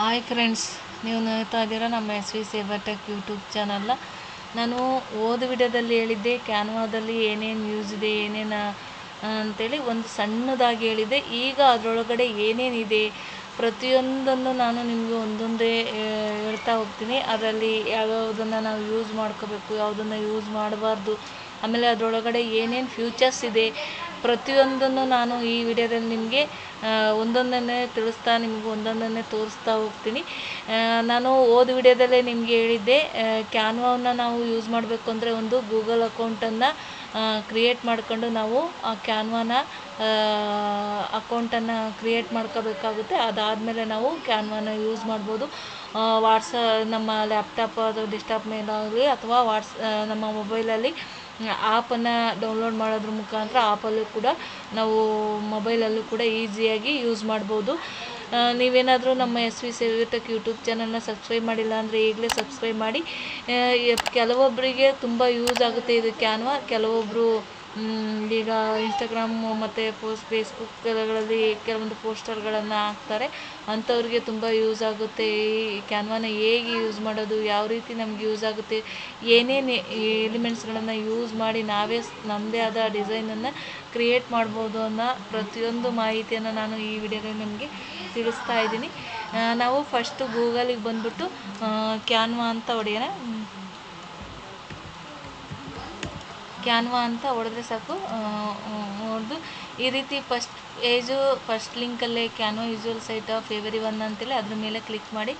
Hi friends ನೀವು ನೋಡ್ತಾ ಇದ್ದೀರಾ ನಮ್ಮ S V saber tech YouTube ಚಾನಲ್ಲ ನಾನು ಓದು ವಿಡಿಯೋದಲ್ಲಿ ಹೇಳಿದ್ದೆ, ಕ್ಯಾನ್ವಾದಲ್ಲಿ ಏನೇನು ಯೂಸ್ ಇದೆ, ಏನೇನು ಅಂತೇಳಿ ಒಂದು ಸಣ್ಣದಾಗಿ ಹೇಳಿದ್ದೆ. ಈಗ ಅದರೊಳಗಡೆ ಏನೇನಿದೆ ಪ್ರತಿಯೊಂದನ್ನು ನಾನು ನಿಮಗೆ ಒಂದೊಂದೇ ಹೇಳ್ತಾ ಹೋಗ್ತೀನಿ. ಅದರಲ್ಲಿ ಯಾವ್ಯಾವುದನ್ನು ನಾವು ಯೂಸ್ ಮಾಡ್ಕೋಬೇಕು, ಯಾವುದನ್ನು ಯೂಸ್ ಮಾಡಬಾರ್ದು ಆಮೇಲೆ ಅದರೊಳಗಡೆ ಏನೇನು ಫ್ಯೂಚರ್ಸ್ ಇದೆ, ಪ್ರತಿಯೊಂದನ್ನು ನಾನು ಈ ವಿಡಿಯೋದಲ್ಲಿ ನಿಮಗೆ ಒಂದೊಂದನ್ನೇ ತಿಳಿಸ್ತಾ, ನಿಮಗೆ ಒಂದೊಂದನ್ನೇ ತೋರಿಸ್ತಾ ಹೋಗ್ತೀನಿ. ನಾನು ಓದ್ ವಿಡಿಯೋದಲ್ಲೇ ನಿಮಗೆ ಹೇಳಿದ್ದೆ ಕ್ಯಾನ್ವಾವನ್ನು ನಾವು ಯೂಸ್ ಮಾಡಬೇಕು ಅಂದರೆ ಒಂದು ಗೂಗಲ್ ಅಕೌಂಟನ್ನು ಕ್ರಿಯೇಟ್ ಮಾಡ್ಕೊಂಡು ನಾವು ಆ ಕ್ಯಾನ್ವಾನ ಅಕೌಂಟನ್ನು ಕ್ರಿಯೇಟ್ ಮಾಡ್ಕೋಬೇಕಾಗುತ್ತೆ. ಅದಾದಮೇಲೆ ನಾವು ಕ್ಯಾನ್ವಾನ ಯೂಸ್ ಮಾಡ್ಬೋದು. ವಾಟ್ಸ ನಮ್ಮ ಲ್ಯಾಪ್ಟಾಪ್ ಅಥವಾ ಡೆಸ್ಕ್ಟಾಪ್ ಮೇಲಾಗಲಿ ಅಥವಾ ವಾಟ್ಸ್ ನಮ್ಮ ಮೊಬೈಲಲ್ಲಿ ಆ್ಯಪನ್ನು ಡೌನ್ಲೋಡ್ ಮಾಡೋದ್ರ ಮುಖಾಂತರ ಆ್ಯಪಲ್ಲೂ ಕೂಡ ನಾವು ಮೊಬೈಲಲ್ಲೂ ಕೂಡ ಈಸಿಯಾಗಿ ಯೂಸ್ ಮಾಡ್ಬೋದು. ನೀವೇನಾದರೂ ನಮ್ಮ ಎಸ್ ವಿ ಸೇವಿತಕ್ ಯೂಟ್ಯೂಬ್ ಚಾನಲ್ನ ಸಬ್ಸ್ಕ್ರೈಬ್ ಮಾಡಿಲ್ಲ ಅಂದರೆ ಈಗಲೇ ಸಬ್ಸ್ಕ್ರೈಬ್ ಮಾಡಿ. ಕೆಲವೊಬ್ಬರಿಗೆ ತುಂಬ ಯೂಸ್ ಆಗುತ್ತೆ ಇದು ಕ್ಯಾನ್ವಾ ಕೆಲವೊಬ್ಬರು ಈಗ ಇನ್ಸ್ಟಾಗ್ರಾಮ್ ಮತ್ತು ಪೋಸ್ಟ್ ಫೇಸ್ಬುಕ್ಗಳಲ್ಲಿ ಕೆಲವೊಂದು ಪೋಸ್ಟರ್ಗಳನ್ನು ಹಾಕ್ತಾರೆ. ಅಂಥವ್ರಿಗೆ ತುಂಬ ಯೂಸ್ ಆಗುತ್ತೆ. ಈ ಕ್ಯಾನ್ವಾನ ಹೇಗೆ ಯೂಸ್ ಮಾಡೋದು, ಯಾವ ರೀತಿ ನಮ್ಗೆ ಯೂಸ್ ಆಗುತ್ತೆ, ಏನೇನು ಎಲಿಮೆಂಟ್ಸ್ಗಳನ್ನು ಯೂಸ್ ಮಾಡಿ ನಾವೇ ನಮ್ಮದೇ ಆದ ಡಿಸೈನನ್ನು ಕ್ರಿಯೇಟ್ ಮಾಡ್ಬೋದು ಅನ್ನೋ ಪ್ರತಿಯೊಂದು ಮಾಹಿತಿಯನ್ನು ನಾನು ಈ ವಿಡಿಯೋದಲ್ಲಿ ನಿಮಗೆ ತಿಳಿಸ್ತಾ ಇದ್ದೀನಿ. ನಾವು ಫಸ್ಟು ಗೂಗಲಿಗೆ ಬಂದ್ಬಿಟ್ಟು ಕ್ಯಾನ್ವಾ ಅಂತ ಹೊಡೆಯೋಣ. ಕ್ಯಾನ್ವಾ ಅಂತ ಹೊಡೆದ್ರೆ ಸಾಕು. ಹೊಡೆದು ಈ ರೀತಿ first page first ಲಿಂಕಲ್ಲೇ Canva usual site of favourite one ಅಂತೇಳಿ ಅದ್ರ ಮೇಲೆ ಕ್ಲಿಕ್ ಮಾಡಿ.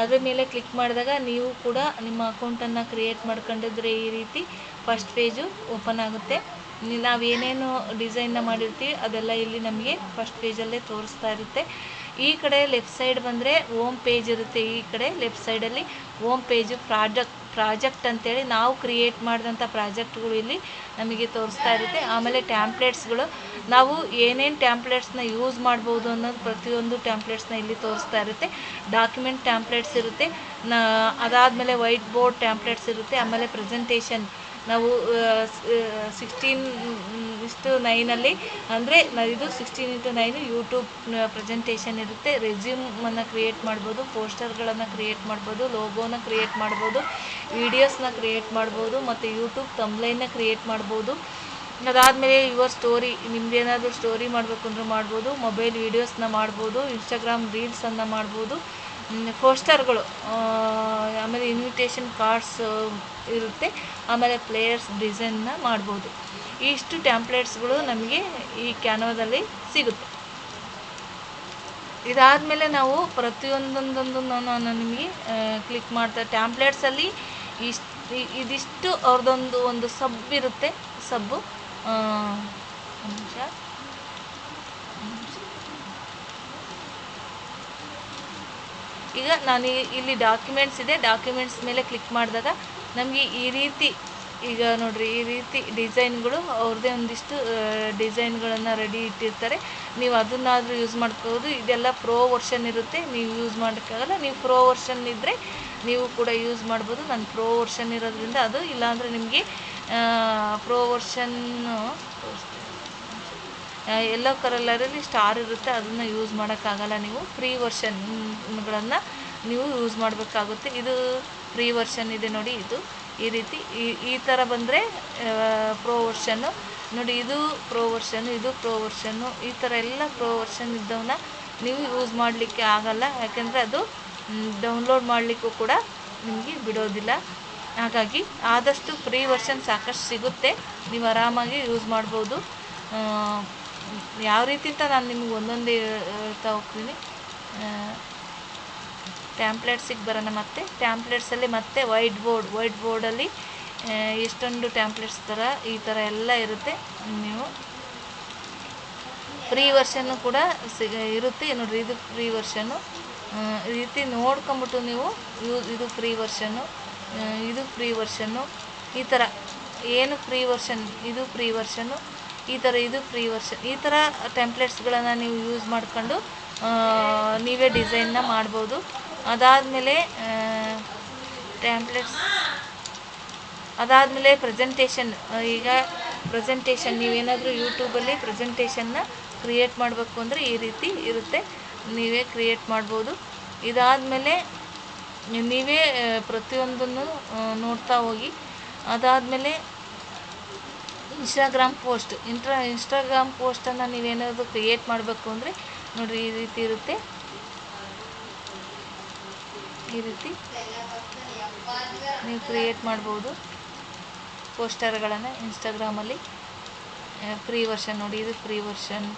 ಅದ್ರ ಮೇಲೆ ಕ್ಲಿಕ್ ಮಾಡಿದಾಗ ನೀವು ಕೂಡ ನಿಮ್ಮ ಅಕೌಂಟನ್ನು ಕ್ರಿಯೇಟ್ ಮಾಡ್ಕೊಂಡಿದ್ರೆ ಈ ರೀತಿ ಫಸ್ಟ್ ಪೇಜು ಓಪನ್ ಆಗುತ್ತೆ. ನಾವು ಏನೇನು ಡಿಸೈನ್ನ ಮಾಡಿರ್ತೀವಿ ಅದೆಲ್ಲ ಇಲ್ಲಿ ನಮಗೆ ಫಸ್ಟ್ ಪೇಜಲ್ಲೇ ತೋರಿಸ್ತಾ ಇರುತ್ತೆ. ಈ ಕಡೆ ಲೆಫ್ಟ್ ಸೈಡ್ ಬಂದರೆ ಓಮ್ ಪೇಜ್ ಇರುತ್ತೆ. ಈ ಕಡೆ ಲೆಫ್ಟ್ ಸೈಡಲ್ಲಿ ಓಮ್ ಪೇಜು ಪ್ರಾಜೆಕ್ಟ್ ಪ್ರಾಜೆಕ್ಟ್ ಅಂತೇಳಿ ನಾವು ಕ್ರಿಯೇಟ್ ಮಾಡಿದಂಥ ಪ್ರಾಜೆಕ್ಟ್ಗಳು ಇಲ್ಲಿ ನಮಗೆ ತೋರಿಸ್ತಾ ಇರುತ್ತೆ. ಆಮೇಲೆ ಟ್ಯಾಂಪ್ಲೇಟ್ಸ್ಗಳು ನಾವು ಏನೇನು ಟ್ಯಾಂಪ್ಲೇಟ್ಸ್ನ ಯೂಸ್ ಮಾಡ್ಬೋದು ಅನ್ನೋದು ಪ್ರತಿಯೊಂದು ಟ್ಯಾಂಪ್ಲೇಟ್ಸ್ನ ಇಲ್ಲಿ ತೋರಿಸ್ತಾ ಇರುತ್ತೆ. ಡಾಕ್ಯುಮೆಂಟ್ ಟ್ಯಾಂಪ್ಲೆಟ್ಸ್ ಇರುತ್ತೆ. ನಾ, ಅದಾದಮೇಲೆ ವೈಟ್ ಬೋರ್ಡ್ ಟ್ಯಾಂಪ್ಲೆಟ್ಸ್ ಇರುತ್ತೆ. ಆಮೇಲೆ ಪ್ರೆಸೆಂಟೇಷನ್ ನಾವು ಸಿಕ್ಸ್ಟೀನ್ ಇಷ್ಟು ನೈನಲ್ಲಿ ಅಂದರೆ ಇದು sixteen into nine YouTube presentation ಇರುತ್ತೆ. ರೆಸ್ಯೂಮನ್ನು ಕ್ರಿಯೇಟ್ ಮಾಡ್ಬೋದು ಪೋಸ್ಟರ್ಗಳನ್ನು ಕ್ರಿಯೇಟ್ ಮಾಡ್ಬೋದು ಲೋಗೋನ ಕ್ರಿಯೇಟ್ ಮಾಡ್ಬೋದು ವೀಡಿಯೋಸ್ನ ಕ್ರಿಯೇಟ್ ಮಾಡ್ಬೋದು, ಮತ್ತು ಯೂಟ್ಯೂಬ್ ತಂಬ್ಲೈನ್ನ ಕ್ರಿಯೇಟ್ ಮಾಡ್ಬೋದು. ಅದಾದಮೇಲೆ ಯುವರ್ ಸ್ಟೋರಿ ನಿಮ್ದೇನಾದರೂ ಸ್ಟೋರಿ ಮಾಡಬೇಕು ಅಂದ್ರೆ ಮಾಡ್ಬೋದು ಮೊಬೈಲ್ ವೀಡಿಯೋಸ್ನ ಮಾಡ್ಬೋದು ಇನ್ಸ್ಟಾಗ್ರಾಮ್ ರೀಲ್ಸನ್ನು ಮಾಡ್ಬೋದು. ಪೋಸ್ಟರ್ಗಳು ಆಮೇಲೆ ಇನ್ವಿಟೇಷನ್ ಕಾರ್ಡ್ಸ್ ಇರುತ್ತೆ. ಆಮೇಲೆ ಪ್ಲೇಯರ್ಸ್ ಡಿಸೈನ್ನ ಮಾಡ್ಬೋದು. ಇಷ್ಟು ಟ್ಯಾಂಪ್ಲೇಟ್ಸ್ಗಳು ನಮಗೆ ಈ ಕ್ಯಾನ್ವಾದಲ್ಲಿ ಸಿಗುತ್ತೆ. ಇದಾದಮೇಲೆ ನಾವು ಪ್ರತಿಯೊಂದೊಂದೊಂದು ನಾನು ನಿಮಗೆ ಕ್ಲಿಕ್ ಮಾಡ್ತಾ ಟ್ಯಾಂಪ್ಲೇಟ್ಸಲ್ಲಿ ಇಷ್ಟು ಇದಿಷ್ಟು ಅವ್ರದ್ದೊಂದು ಒಂದು ಸಬ್ ಇರುತ್ತೆ. ಸಬ್ಬು ನಿಮಿಷ. ಈಗ ನಾನು ಇಲ್ಲಿ ಡಾಕ್ಯುಮೆಂಟ್ಸ್ ಇದೆ. ಡಾಕ್ಯುಮೆಂಟ್ಸ್ ಮೇಲೆ ಕ್ಲಿಕ್ ಮಾಡಿದಾಗ ನಮಗೆ ಈ ರೀತಿ ಈಗ ನೋಡಿರಿ, ಈ ರೀತಿ ಡಿಸೈನ್ಗಳು ಅವ್ರದ್ದೇ ಒಂದಿಷ್ಟು ಡಿಸೈನ್ಗಳನ್ನು ರೆಡಿ ಇಟ್ಟಿರ್ತಾರೆ. ನೀವು ಅದನ್ನಾದರೂ ಯೂಸ್ ಮಾಡ್ಕೋಬೋದು. ಇದೆಲ್ಲ ಪ್ರೋ ವರ್ಷನ್ ಇರುತ್ತೆ. ನೀವು ಯೂಸ್ ಮಾಡೋಕ್ಕಾಗಲ್ಲ ನೀವು ಪ್ರೋ ವರ್ಷನ್ ಇದ್ದರೆ ನೀವು ಕೂಡ ಯೂಸ್ ಮಾಡ್ಬೋದು. ನಾನು ಪ್ರೋ ವರ್ಷನ್ ಇರೋದ್ರಿಂದ ಅದು. ಇಲ್ಲಾಂದರೆ ನಿಮಗೆ ಪ್ರೋ ವರ್ಷನ್ನು ಎಲ್ಲೋ ಕಲರಲ್ಲಿ ಸ್ಟಾರ್ ಇರುತ್ತೆ, ಅದನ್ನು ಯೂಸ್ ಮಾಡೋಕ್ಕಾಗಲ್ಲ ನೀವು. ಫ್ರೀ ವರ್ಷನ್ಗಳನ್ನು ನೀವು ಯೂಸ್ ಮಾಡಬೇಕಾಗುತ್ತೆ. ಇದು ಫ್ರೀ ವರ್ಷನ್ ಇದೆ ನೋಡಿ ಇದು. ಈ ರೀತಿ ಈ ಈ ಥರ ಬಂದರೆ ಪ್ರೋ ವರ್ಷನ್ನು ನೋಡಿ ಇದು ಪ್ರೋ ವರ್ಷನ್ನು ಇದು ಪ್ರೋ ವರ್ಷನ್ನು ಈ ಥರ ಎಲ್ಲ ಪ್ರೋ ವರ್ಷನ್ ಇದ್ದವನ್ನ ನೀವು ಯೂಸ್ ಮಾಡಲಿಕ್ಕೆ ಆಗಲ್ಲ. ಯಾಕೆಂದರೆ ಅದು ಡೌನ್ಲೋಡ್ ಮಾಡಲಿಕ್ಕೂ ಕೂಡ ನಿಮಗೆ ಬಿಡೋದಿಲ್ಲ. ಹಾಗಾಗಿ ಆದಷ್ಟು ಫ್ರೀ ವರ್ಷನ್ ಸಾಕಷ್ಟು ಸಿಗುತ್ತೆ. ನೀವು ಆರಾಮಾಗಿ ಯೂಸ್ ಮಾಡ್ಬೋದು. ಯಾವ ರೀತಿ ಅಂತ ನಾನು ನಿಮಗೆ ಒಂದೊಂದೇ ಹೇಳ್ತಾ ಹೋಗ್ತೀನಿ. ಟ್ಯಾಂಪ್ಲೆಟ್ಸಿಗೆ ಬರೋಣ ಮತ್ತೆ. ಟ್ಯಾಂಪ್ಲೆಟ್ಸಲ್ಲಿ ಮತ್ತೆ ವೈಟ್ ಬೋರ್ಡ್ ವೈಟ್ ಬೋರ್ಡಲ್ಲಿ ಎಷ್ಟೊಂದು ಟ್ಯಾಂಪ್ಲೆಟ್ಸ್ ಥರ ಈ ಥರ ಎಲ್ಲ ಇರುತ್ತೆ. ನೀವು ಫ್ರೀ ವರ್ಷನ್ನು ಕೂಡ ಸಿಗ ಇರುತ್ತೆ. ನೋಡಿರಿ, ಇದು ಫ್ರೀ ವರ್ಷನ್ನು ಈ ರೀತಿ ನೋಡ್ಕೊಂಬಿಟ್ಟು ನೀವು ಇದು ಫ್ರೀ ವರ್ಷನ್ನು ಇದು ಫ್ರೀ ವರ್ಷನ್ನು ಈ ಥರ ಏನು ಫ್ರೀ ವರ್ಷನ್ ಇದು ಫ್ರೀ ವರ್ಷನ್ನು ಈ ಥರ ಇದು ಫ್ರೀ ವರ್ಷನ್ ಈ ಥರ ಟೆಂಪ್ಲೆಟ್ಸ್ಗಳನ್ನು ನೀವು ಯೂಸ್ ಮಾಡ್ಕೊಂಡು ನೀವೇ ಡಿಸೈನ್ನ ಮಾಡ್ಬೋದು. ಅದಾದಮೇಲೆ ಟ್ಯಾಂಪ್ಲೆಟ್ಸ್ ಅದಾದಮೇಲೆ ಪ್ರೆಸೆಂಟೇಷನ್ ಈಗ ಪ್ರೆಸೆಂಟೇಷನ್ ನೀವೇನಾದರೂ ಯೂಟ್ಯೂಬಲ್ಲಿ ಪ್ರೆಸೆಂಟೇಷನ್ನ ಕ್ರಿಯೇಟ್ ಮಾಡಬೇಕು ಅಂದರೆ ಈ ರೀತಿ ಇರುತ್ತೆ. ನೀವೇ ಕ್ರಿಯೇಟ್ ಮಾಡ್ಬೋದು. ಇದಾದಮೇಲೆ, ನೀವೇ ಪ್ರತಿಯೊಂದನ್ನು ನೋಡ್ತಾ ಹೋಗಿ. ಅದಾದಮೇಲೆ ಇನ್ಸ್ಟಾಗ್ರಾಮ್ ಪೋಸ್ಟ್ ಇಂಟ್ರಾ ಇನ್ಸ್ಟಾಗ್ರಾಮ್ ಪೋಸ್ಟನ್ನು ನೀವೇನಾದರೂ ಕ್ರಿಯೇಟ್ ಮಾಡಬೇಕು ಅಂದರೆ ನೋಡಿರಿ, ಈ ರೀತಿ ಇರುತ್ತೆ. ಈ ರೀತಿ ನೀವು ಕ್ರಿಯೇಟ್ ಮಾಡ್ಬೋದು. ಪೋಸ್ಟರ್ಗಳನ್ನು ಇನ್ಸ್ಟಾಗ್ರಾಮಲ್ಲಿ ಫ್ರೀ ವರ್ಷನ್ ನೋಡಿ, ಇದು ಫ್ರೀ ವರ್ಷನ್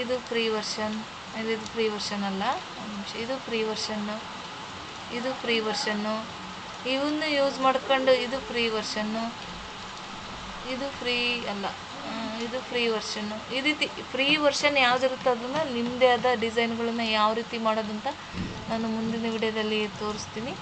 ಇದು ಫ್ರೀ ವರ್ಷನ್ ಇದು ಫ್ರೀ ವರ್ಷನ್ ಅಲ್ಲ. ಇದು ಫ್ರೀ ವರ್ಷನ್ನು ಇದು ಫ್ರೀ ವರ್ಷನ್ನು ಇವನ್ನು ಯೂಸ್ ಮಾಡ್ಕೊಂಡು ಇದು ಫ್ರೀ ವರ್ಷನ್ನು ಇದು ಫ್ರೀ ಅಲ್ಲ. ಇದು ಫ್ರೀ ವರ್ಷನ್ನು ಈ ರೀತಿ ಫ್ರೀ ವರ್ಷನ್ ಇರುತ್ತೆ ಅದನ್ನು ನಿಮ್ಮದೇ ಆದ ಡಿಸೈನ್ಗಳನ್ನು ಯಾವ ರೀತಿ ಮಾಡೋದಂತ ನಾನು ಮುಂದಿನ ವಿಡಿಯೋದಲ್ಲಿ ತೋರಿಸ್ತೀನಿ.